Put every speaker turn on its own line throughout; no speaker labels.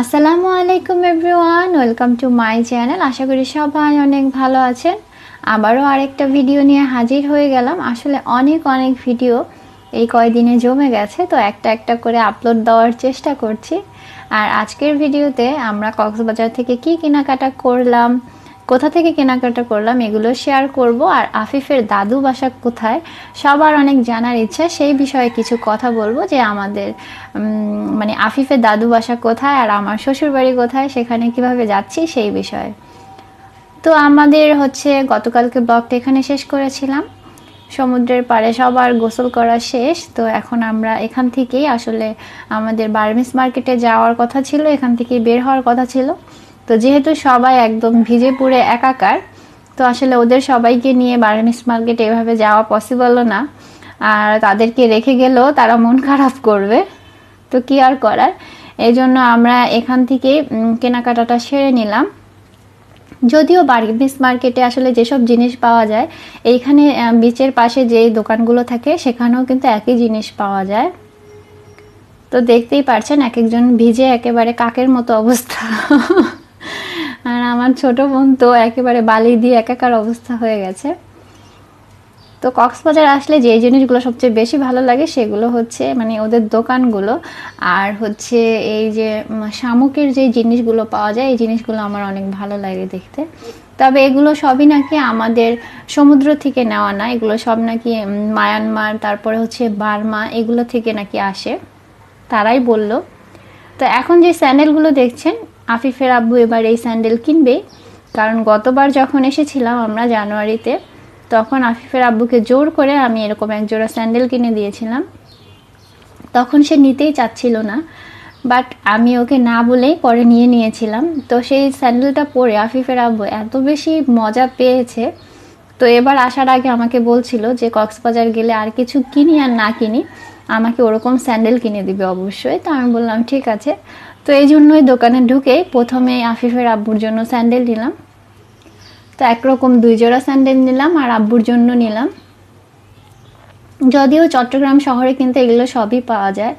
আসসালামু আলাইকুম everyone, welcome to my channel. আশা করি সবাই অনেক ভালো আছেন। আবারও আরেকটা ভিডিও নিয়ে হাজির হয়ে গেলাম। আসলে অনেক অনেক ভিডিও এই কয়দিনে জমে গেছে, তো একটা একটা করে আপলোড দেওয়ার চেষ্টা করছি। আর আজকের ভিডিওতে আমরা কক্সবাজার থেকে কি কেনাকাটা করলাম কোথা থেকে কেনাকাটা করলাম এগুলো শেয়ার করব। আর আফিফের দাদু বাসা কোথায়, সবার অনেক জানার ইচ্ছা। সেই বিষয়ে কিছু কথা বলব যে আমাদের মানে আফিফের দাদু বাসা কোথায় আর আমার শ্বশুরবাড়ি কোথায়, সেখানে কীভাবে যাচ্ছি সেই বিষয়ে। তো আমাদের হচ্ছে গতকালকে ব্লগটা এখানে শেষ করেছিলাম। সমুদ্রের পাড়ে সবার গোসল করা শেষ। তো এখন আমরা এখান থেকেই আসলে আমাদের বার্মিস মার্কেটে যাওয়ার কথা ছিল, এখান থেকে বের হওয়ার কথা ছিল। যেহেতু সবাই একদম ভিজে পুড়ে একাকার, তো আসলে ওদের সবাইকে নিয়ে বার্মিস মার্কেটে এভাবে যাওয়া পসিবলও না। আর তাদেরকে রেখে গেলেও তারা মন খারাপ করবে। তো কি আর করার? এই জন্য আমরা এখান থেকে কেনাকাটাটা সেরে নিলাম। যদিও বার্মিস মার্কেটে আসলে যেসব জিনিস পাওয়া যায়, এইখানে বিচের পাশে যে দোকানগুলো থাকে, সেখানেও কিন্তু একই জিনিস পাওয়া যায়। তো দেখতেই পারছেন এক একজন ভিজে একেবারে কাকের মতো অবস্থা। আর আমার ছোট বোন তো একেবারে বালি দিয়ে একাকার অবস্থা হয়ে গেছে। তো কক্সবাজার আসলে যে জিনিসগুলো সবচেয়ে বেশি ভালো লাগে সেগুলো হচ্ছে মানে ওদের দোকানগুলো। আর হচ্ছে এই যে শামুকের যে জিনিসগুলো পাওয়া যায়, এই জিনিসগুলো আমার অনেক ভালো লাগে দেখতে। তবে এগুলো সবই নাকি আমাদের সমুদ্র থেকে নেওয়া না, এগুলো সব নাকি মায়ানমার, তারপরে হচ্ছে বার্মা, এগুলো থেকে নাকি আসে। তারাই বলল। তো এখন যে স্যান্ডেলগুলো দেখছেন আফিফের আব্বু এবার এই স্যান্ডেল কিনবে। কারণ গতবার যখন এসেছিলাম আমরা জানুয়ারিতে, তখন আফিফের আব্বুকে জোর করে আমি এরকম এক জোড়া স্যান্ডেল কিনে দিয়েছিলাম। তখন সে নিতেই চাচ্ছিল না, বাট আমি ওকে না বলেই পরে নিয়ে নিয়েছিলাম। তো সেই স্যান্ডেলটা পরে আফিফের আব্বু এত বেশি মজা পেয়েছে। তো এবার আসার আগে আমাকে বলছিল যে, কক্সবাজার গেলে আর কিছু কিনি আর না কিনি, আমাকে ওরকম স্যান্ডেল কিনে দিবে অবশ্যই। তো আমি বললাম, ঠিক আছে। তো এই জন্যই দোকানে ঢুকে প্রথমে আফিফের আব্বুর জন্য স্যান্ডেল নিলাম। তো একরকম দুই জোড়া স্যান্ডেল নিলাম আর আব্বুর জন্য নিলাম। যদিও চট্টগ্রাম শহরে কিন্তু এগুলো সবই পাওয়া যায়।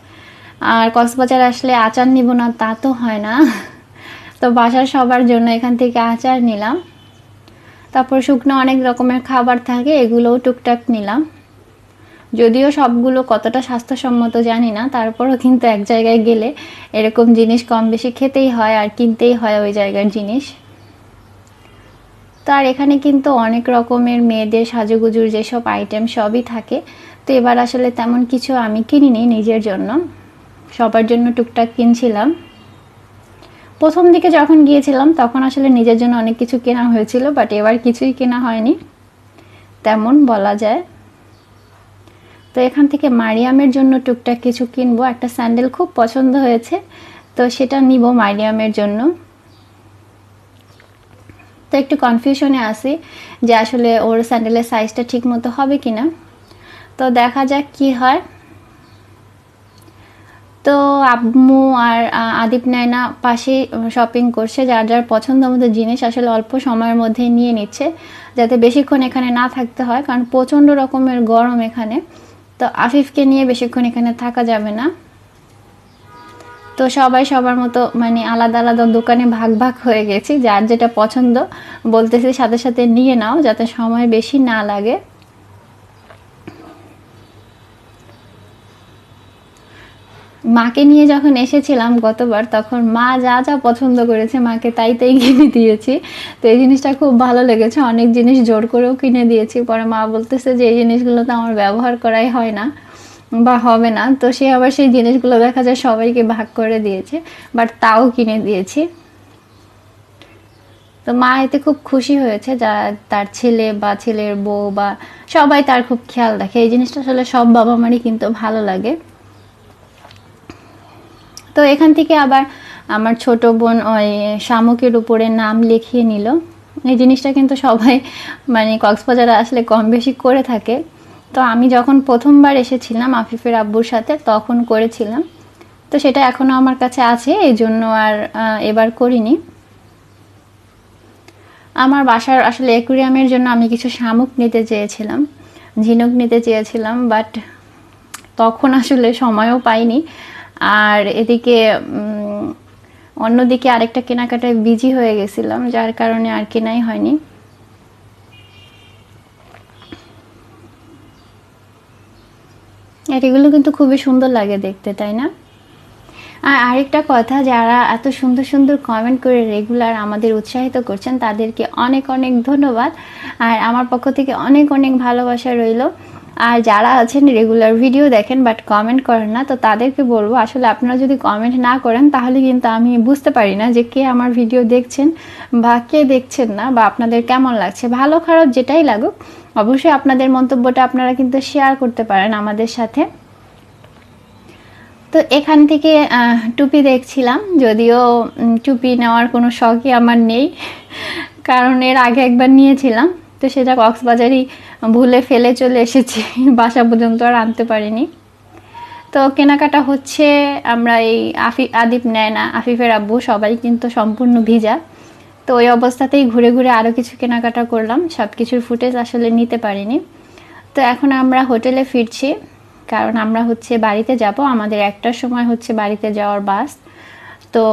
আর কক্সবাজার আসলে আচার নিব না, তা তো হয় না। তো বাসার সবার জন্য এখান থেকে আচার নিলাম। তারপর শুকনো অনেক রকমের খাবার থাকে, এগুলোও টুকটাক নিলাম। যদিও সবগুলো কতটা স্বাস্থ্যসম্মত জানি না, তারপরও কিন্তু এক জায়গায় গেলে এরকম জিনিস কম বেশি খেতেই হয় আর কিনতেই হয় ওই জায়গার জিনিস। তো আর এখানে কিন্তু অনেক রকমের মেয়েদের সাজুগুজুর যেসব আইটেম সবই থাকে। তো এবার আসলে তেমন কিছু আমি কিনিনি নিজের জন্য। সবার জন্য টুকটাক কিনছিলাম। প্রথম দিকে যখন গিয়েছিলাম তখন আসলে নিজের জন্য অনেক কিছু কেনা হয়েছিল বাট এবার কিছুই কেনা হয়নি। তেমন বলা যায়। তো এখান থেকে মারিয়ামের জন্য টুকটাক কিছু কিনবো। একটা স্যান্ডেল খুব পছন্দ হয়েছে, তো সেটা নিব মারিয়ামের জন্য। তো একটু কনফিউশনে আছি যে আসলে ওর স্যান্ডেলের সাইজটা ঠিক মতো হবে কিনা। তো দেখা যাক কি হয়। তো আম্মু আর আদিপ নায়না পাশে শপিং করছে, যার যার পছন্দ মতো জিনিস আসলে অল্প সময়ের মধ্যে নিয়ে নিচ্ছে, যাতে বেশিক্ষণ এখানে না থাকতে হয়, কারণ প্রচণ্ড রকমের গরম এখানে। তো আফিফকে নিয়ে বেশিক্ষণ এখানে থাকা যাবে না। তো সবাই সবার মতো মানে আলাদা আলাদা দোকানে ভাগ ভাগ হয়ে গেছি, যার যেটা পছন্দ বলতেছি সাথে সাথে নিয়ে নাও যাতে সময় বেশি না লাগে। মাকে নিয়ে যখন এসেছিলাম গতবার, তখন মা যা যা পছন্দ করেছে মাকে তাই তাই কিনে দিয়েছি। তো এই জিনিসটা খুব ভালো লেগেছে। অনেক জিনিস জোর করেও কিনে দিয়েছি। পরে মা বলতেছে যে, এই জিনিসগুলো তো আমার ব্যবহার করাই হয় না বা হবে না। তো সে আবার সেই জিনিসগুলো দেখা যায় সবাইকে ভাগ করে দিয়েছে, বাট তাও কিনে দিয়েছি। তো মা এতে খুব খুশি হয়েছে যা তার ছেলে বা ছেলের বউ বা সবাই তার খুব খেয়াল রাখে। এই জিনিসটা আসলে সব বাবা মারই কিন্তু ভালো লাগে। তো এখান থেকে আবার আমার ছোট বোন ওই শামুকের উপরে নাম লিখিয়ে নিল। এই জিনিসটা কিন্তু সবাই মানে কক্সবাজারে আসলে কম বেশি করে থাকে। তো আমি যখন প্রথমবার এসেছিলাম আফিফের আব্বুর সাথে, তখন করেছিলাম। তো সেটা এখনও আমার কাছে আছে, এই জন্য আর এবার করিনি। আমার বাসার আসলে অ্যাকুরিয়ামের জন্য আমি কিছু শামুক নিতে চেয়েছিলাম, ঝিনুক নিতে চেয়েছিলাম, বাট তখন আসলে সময়ও পাইনি। আর এদিকে অন্যদিকে আরেকটা কেনাকাটায় বিজি হয়ে গেছিলাম, যার কারণে আর কেনাই হয়নি। আর এগুলো কিন্তু খুবই সুন্দর লাগে দেখতে, তাই না? আর আরেকটা কথা, যারা এত সুন্দর সুন্দর কমেন্ট করে রেগুলার আমাদের উৎসাহিত করছেন, তাদেরকে অনেক অনেক ধন্যবাদ। আর আমার পক্ষ থেকে অনেক অনেক ভালোবাসা রইল। আর যারা আছেন রেগুলার ভিডিও দেখেন বাট কমেন্ট করেন না, তো তাদেরকে বলব, আসলে আপনারা যদি কমেন্ট না করেন, তাহলে কিন্তু আমি বুঝতে পারি না যে কে আমার ভিডিও দেখছেন বা কে দেখছেন না, বা আপনাদের কেমন লাগছে। ভালো, খারাপ যেটাই লাগুক, অবশ্যই আপনাদের মন্তব্যটা আপনারা কিন্তু শেয়ার করতে পারেন আমাদের সাথে। তো এখান থেকে টুপি দেখছিলাম, যদিও টুপি নেওয়ার কোনো শখই আমার নেই, কারণ এর আগে একবার নিয়েছিলাম। তো সেটা কক্সবাজারই ভুলে ফেলে চলে এসেছি। বাসা পর্যন্ত আর আনতে পারিনি। তো কেনাকাটা হচ্ছে আমরা এই আফি, আদিপ নেয় না আফিফের আব্বু সবাই কিন্তু সম্পূর্ণ ভিজা। তো ওই অবস্থাতেই ঘুরে ঘুরে আরও কিছু কেনাকাটা করলাম। সব কিছুর ফুটেজ আসলে নিতে পারিনি। তো এখন আমরা হোটেলে ফিরছি। কারণ আমরা হচ্ছে বাড়িতে যাব। আমাদের একটার সময় হচ্ছে বাড়িতে যাওয়ার বাস। তো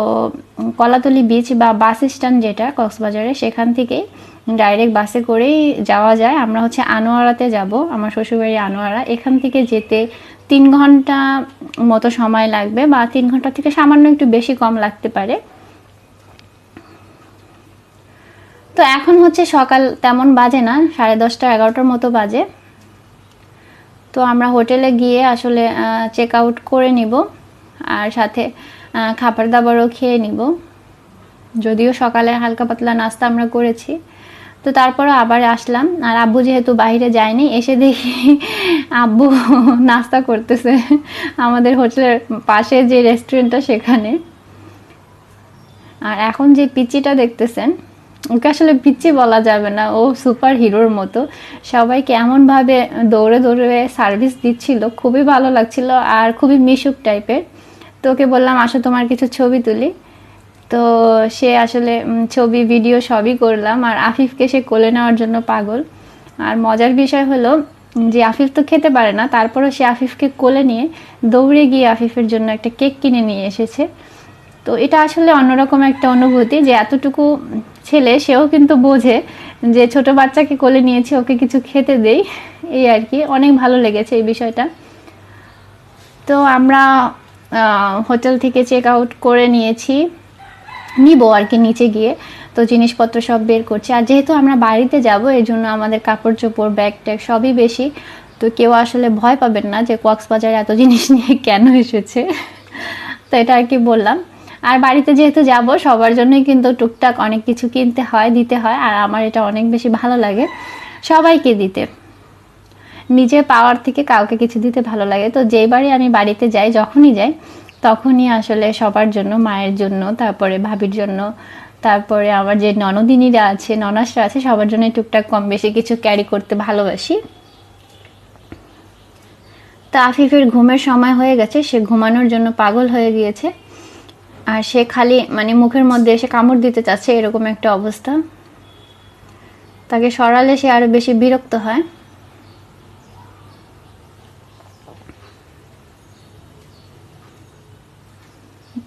কলাতলি বিচ বা বাস স্ট্যান্ড যেটা কক্সবাজারে, সেখান থেকেই ডাইরেক্ট বাসে করেই যাওয়া যায়। আমরা হচ্ছে আনোয়ারাতে যাব, আমার শ্বশুরবাড়ি আনোয়ারা। এখান থেকে যেতে তিন ঘণ্টা মতো সময় লাগবে বা তিন ঘণ্টা থেকে সামান্য একটু বেশি কম লাগতে পারে। তো এখন হচ্ছে সকাল তেমন বাজে না, সাড়ে দশটা এগারোটার মতো বাজে। তো আমরা হোটেলে গিয়ে আসলে চেক আউট করে নিব আর সাথে খাবার দাবারও খেয়ে নিব। যদিও সকালে হালকা পাতলা নাস্তা আমরা করেছি। তো তারপরে আবার আসলাম। আর আব্বু যেহেতু বাইরে যায়নি, এসে দেখি আব্বু নাস্তা করতেছে আমাদের হোটেলের পাশে যে রেস্টুরেন্টটা সেখানে। আর এখন যে পিচিটা দেখতেছেন, ওকে আসলে পিচ্ছি বলা যাবে না, ও সুপার হিরোর মতো। সবাইকে এমনভাবে দৌড়ে দৌড়ে সার্ভিস দিচ্ছিল, খুবই ভালো লাগছিল আর খুবই মিশুক টাইপের। তো ওকে বললাম, আসো তোমার কিছু ছবি তুলি। তো সে আসলে ছবি ভিডিও সবই করলাম। আর আফিফকে সে কোলে নেওয়ার জন্য পাগল। আর মজার বিষয় হলো যে আফিফ তো খেতে পারে না, তারপরও সে আফিফকে কোলে নিয়ে দৌড়ে গিয়ে আফিফের জন্য একটা কেক কিনে নিয়ে এসেছে। তো এটা আসলে অন্যরকম একটা অনুভূতি যে এতটুকু ছেলে, সেও কিন্তু বোঝে যে ছোট বাচ্চাকে কোলে নিয়েছে, ওকে কিছু খেতে দেই। এই আর কি, অনেক ভালো লেগেছে এই বিষয়টা। তো আমরা হোটেল থেকে চেক আউট করে নিয়েছি। নিব আর কি নিচে গিয়ে। তো জিনিসপত্র সব বের করছি। আর যেহেতু আমরা বাড়িতে যাব, এর জন্য আমাদের কাপড় চোপড়, ব্যাগ ট্যাগ সবই বেশি। তো কেউ আসলে ভয় পাবেন না যে কক্সবাজারে এত জিনিস নিয়ে কেন এসেছে। তো এটা আর কি বললাম। আর বাড়িতে যেহেতু যাব, সবার জন্যই কিন্তু টুকটাক অনেক কিছু কিনতে হয়, দিতে হয়। আর আমার এটা অনেক বেশি ভালো লাগে। সবাইকে দিতে। নিজে পাওয়ার থেকে কাউকে কিছু দিতে ভালো লাগে। তো যেইবারই আমি বাড়িতে যাই, যখনই যাই তখনই আসলে সবার জন্য, মায়ের জন্য, তারপরে ভাবির জন্য, তারপরে আমার যে ননদিনীরা আছে, ননাসরা আছে, সবার জন্য টুকটাক কম বেশি কিছু ক্যারি করতে ভালোবাসি। তা আফিফের ঘুমের সময় হয়ে গেছে, সে ঘুমানোর জন্য পাগল হয়ে গিয়েছে। আর সে খালি মানে মুখের মধ্যে এসে কামড় দিতে চাচ্ছে, এরকম একটা অবস্থা। তাকে সরালে সে আরও বেশি বিরক্ত হয়।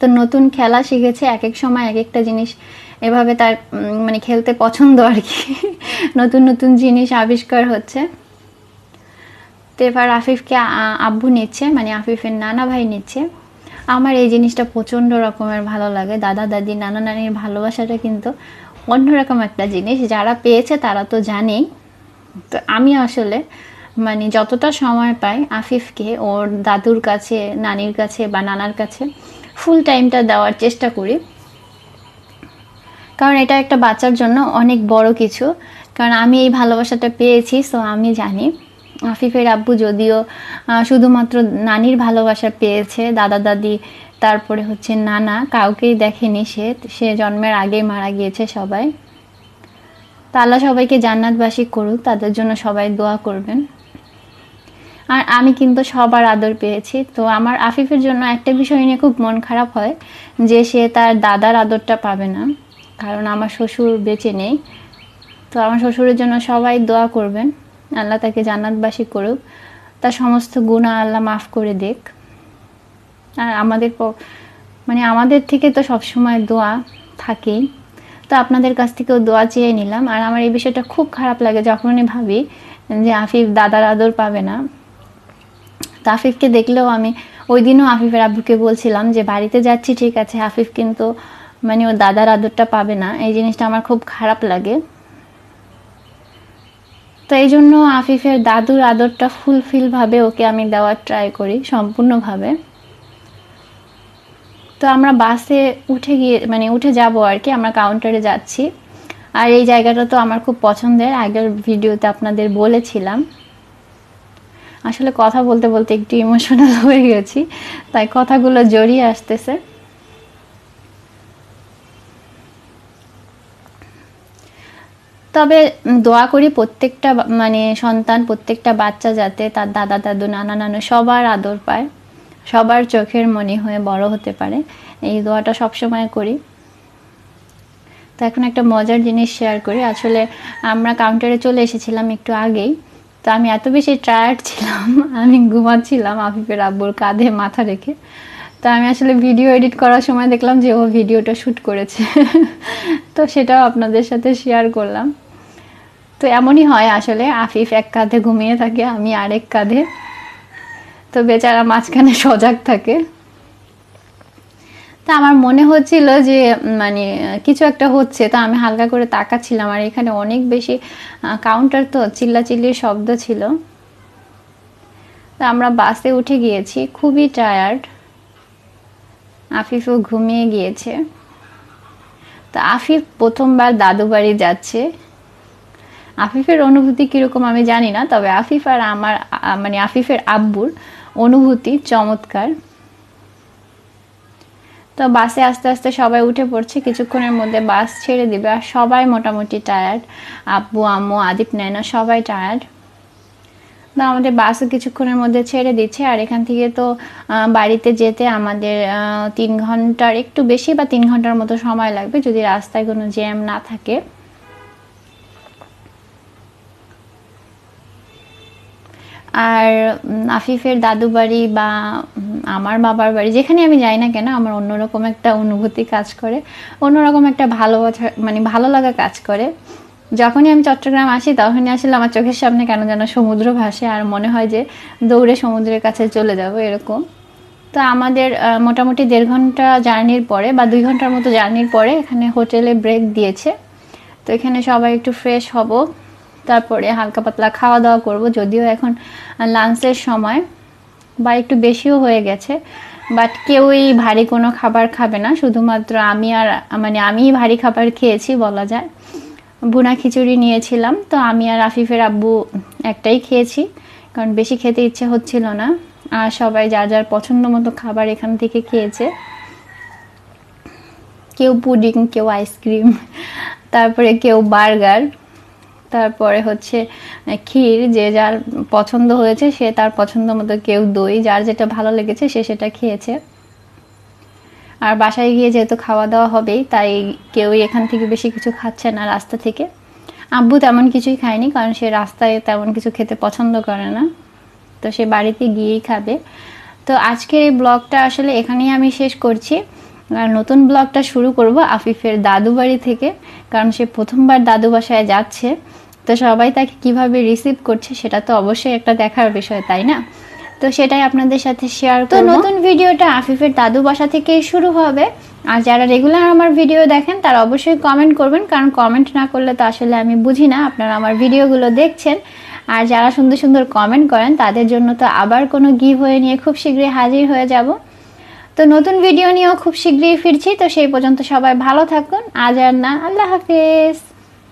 তো নতুন খেলা শিখেছে এক এক সময় এক একটা জিনিস এভাবে তার মানে খেলতে পছন্দ আর কি। নতুন নতুন জিনিস আবিষ্কার হচ্ছে। তো এবার আফিফকে আব্বু নিচ্ছে মানে আফিফের নানা ভাই নিচ্ছে। আমার এই জিনিসটা প্রচণ্ড রকমের ভালো লাগে। দাদা, দাদি, নানা নানির ভালোবাসাটা কিন্তু অন্যরকম একটা জিনিস। যারা পেয়েছে তারা তো জানেই। তো আমি আসলে মানে যতটা সময় পাই আফিফকে, ওর দাদুর কাছে, নানির কাছে বা নানার কাছে ফুল টাইমটা দেওয়ার চেষ্টা করি। কারণ এটা একটা বাচ্চার জন্য অনেক বড় কিছু। কারণ আমি এই ভালোবাসাটা পেয়েছি সো আমি জানি। আফিফের আব্বু যদিও শুধুমাত্র নানির ভালোবাসা পেয়েছে, দাদা দাদি, তারপরে হচ্ছে নানা, কাউকেই দেখেনি সে। সে জন্মের আগেই মারা গিয়েছে সবাই। তা আল্লাহ সবাইকে জান্নাতবাসী করুক, তাদের জন্য সবাই দোয়া করবেন। আর আমি কিন্তু সবার আদর পেয়েছি। তো আমার আফিফের জন্য একটা বিষয় নিয়ে খুব মন খারাপ হয় যে সে তার দাদার আদরটা পাবে না, কারণ আমার শ্বশুর বেঁচে নেই। তো আমার শ্বশুরের জন্য সবাই দোয়া করবেন, আল্লাহ তাকে জান্নাতবাসী করুক, তার সমস্ত গুণা আল্লাহ মাফ করে দেখ আর আমাদের মানে আমাদের থেকে তো সবসময় দোয়া থাকেই। তো আপনাদের কাছ থেকেও দোয়া চেয়ে নিলাম। আর আমার এই বিষয়টা খুব খারাপ লাগে যখনই ভাবি যে আফিফ দাদার আদর পাবে না। তো আফিফকে দেখলেও আমি ওই দিনও আফিফের আব্বুকে বলছিলাম যে, বাড়িতে যাচ্ছি, ঠিক আছে। আফিফ কিন্তু মানে ও দাদার আদরটা পাবে না। এই জিনিসটা আমার খুব খারাপ লাগে। তো এই জন্য আফিফের দাদুর আদরটা ফুলফিলভাবে ওকে আমি দেওয়ার ট্রাই করি, সম্পূর্ণভাবে। তো আমরা বাসে উঠে গিয়ে মানে উঠে যাব আর কি, আমরা কাউন্টারে যাচ্ছি। আর এই জায়গাটা তো আমার খুব পছন্দের, আগের ভিডিওতে আপনাদের বলেছিলাম। আসলে কথা বলতে বলতে একটু ইমোশনাল হয়ে গেছি। তাই কথাগুলো জড়িয়ে আসতেছে। তবে দোয়া করি প্রত্যেকটা মানে সন্তান, প্রত্যেকটা বাচ্চা যাতে তার দাদা, দাদু, নানা, নানু সবার আদর পায়, সবার চোখের মনি হয়ে বড় হতে পারে। এই দোয়াটা সবসময় করি। তো এখন একটা মজার জিনিস শেয়ার করি। আসলে আমরা কাউন্টারে চলে এসেছিলাম একটু আগেই। তো আমি এত বেশি টায়ার্ড ছিলাম, আমি ঘুমাচ্ছিলাম আফিফের আব্বুর কাঁধে মাথা রেখে। তো আমি আসলে ভিডিও এডিট করার সময় দেখলাম যে ও ভিডিওটা শ্যুট করেছে। তো সেটাও আপনাদের সাথে শেয়ার করলাম। তো এমনই হয় আসলে, আফিফ এক কাঁধে ঘুমিয়ে থাকে, আমি আরেক কাঁধে। তো বেচারা মাঝখানে সজাগ থাকে। তা আমার মনে হচ্ছিল যে মানে কিছু একটা হচ্ছে। তো আমি হালকা করে তাকাচ্ছিলাম আর এখানে অনেক বেশি কাউন্টার তো চিল্লাচিল্লির শব্দ ছিল। তো আমরা বাসে উঠে গিয়েছি, খুবই টায়ার্ড আফিফও ঘুমিয়ে গিয়েছে। তো আফিফ প্রথমবার দাদু বাড়ি যাচ্ছে। আফিফের অনুভূতি কীরকম আমি জানি না, তবে আফিফ আর আমার মানে আফিফের আব্বুর অনুভূতি চমৎকার। তো বাসে আস্তে আস্তে সবাই উঠে পড়ছে, কিছুক্ষণের মধ্যে বাস ছেড়ে দিবে। আর সবাই মোটামুটি টায়ার্ড আব্বু, আম্মু, আদিপ, নেয়না সবাই টায়ার্ড তো আমাদের বাসও কিছুক্ষণের মধ্যে ছেড়ে দিচ্ছে। আর এখান থেকে তো বাড়িতে যেতে আমাদের তিন ঘণ্টার, একটু বেশি বা তিন ঘণ্টার মতো সময় লাগবে যদি রাস্তায় কোনো জ্যাম না থাকে। আর আফিফের দাদু বাড়ি বা আমার বাবার বাড়ি, যেখানে আমি যাই না কেন, আমার অন্যরকম একটা অনুভূতি কাজ করে, অন্যরকম একটা ভালোবাসা মানে ভালো লাগা কাজ করে। যখনই আমি চট্টগ্রাম আসি, তখনই আসলে আমার চোখের সামনে কেন যেন সমুদ্র ভাসে, আর মনে হয় যে দৌড়ে সমুদ্রের কাছে চলে যাব, এরকম। তো আমাদের মোটামুটি দেড় ঘণ্টা জার্নির পরে, বা দুই ঘণ্টার মতো জার্নির পরে, এখানে হোটেলে ব্রেক দিয়েছে। তো এখানে সবাই একটু ফ্রেশ হব। তারপরে হালকা পাতলা খাওয়া দাওয়া করব। যদিও এখন লাঞ্চের সময় বা একটু বেশিও হয়ে গেছে বাট কেউই ভারী কোনো খাবার খাবে না। শুধুমাত্র আমি আর মানে আমিই ভারী খাবার খেয়েছি বলা যায়। বুনা খিচুড়ি নিয়েছিলাম, তো আমি আর আফিফের আব্বু একটাই খেয়েছি, কারণ বেশি খেতে ইচ্ছে হচ্ছিল না। আর সবাই যা যার পছন্দ মতো খাবার এখান থেকে খেয়েছে। কেউ পুডিং, কেউ আইসক্রিম তারপরে কেউ বার্গার তারপরে হচ্ছে ক্ষীর যে যার পছন্দ হয়েছে সে তার পছন্দ মতো কেউ দই, যার যেটা ভালো লেগেছে সে সেটা খেয়েছে। আর বাসায় গিয়ে যেহেতু খাওয়া দাওয়া হবেই, তাই কেউই এখান থেকে বেশি কিছু খাচ্ছে না রাস্তা থেকে। আব্বু তেমন কিছুই খায়নি, কারণ সে রাস্তায় তেমন কিছু খেতে পছন্দ করে না। তো সে বাড়িতে গিয়েই খাবে। তো আজকের এই ব্লগটা আসলে এখানেই আমি শেষ করছি। আর নতুন ব্লগটা শুরু করব আফিফের দাদু বাড়ি থেকে, কারণ সে প্রথমবার দাদু বাসায় যাচ্ছে। তো সবাই তাকে কীভাবে রিসিভ করছে সেটা তো অবশ্যই একটা দেখার বিষয় তাই না? তো সেটাই আপনাদের সাথে শেয়ার তো নতুন ভিডিওটা আফিফের দাদু বাসা থেকেই শুরু হবে। আর যারা রেগুলার আমার ভিডিও দেখেন তারা অবশ্যই কমেন্ট করবেন কারণ কমেন্ট না করলে তো আসলে আমি বুঝি না আপনারা আমার ভিডিওগুলো দেখছেন। আর যারা সুন্দর সুন্দর কমেন্ট করেন তাদের জন্য তো আবার কোনো গিভ হয়ে নিয়ে খুব শীঘ্রই হাজির হয়ে যাব। তো নতুন ভিডিও নিয়েও খুব শীঘ্রই ফিরছি তো সেই পর্যন্ত সবাই ভালো থাকুন। আজ আর না আল্লাহ হাফিজ।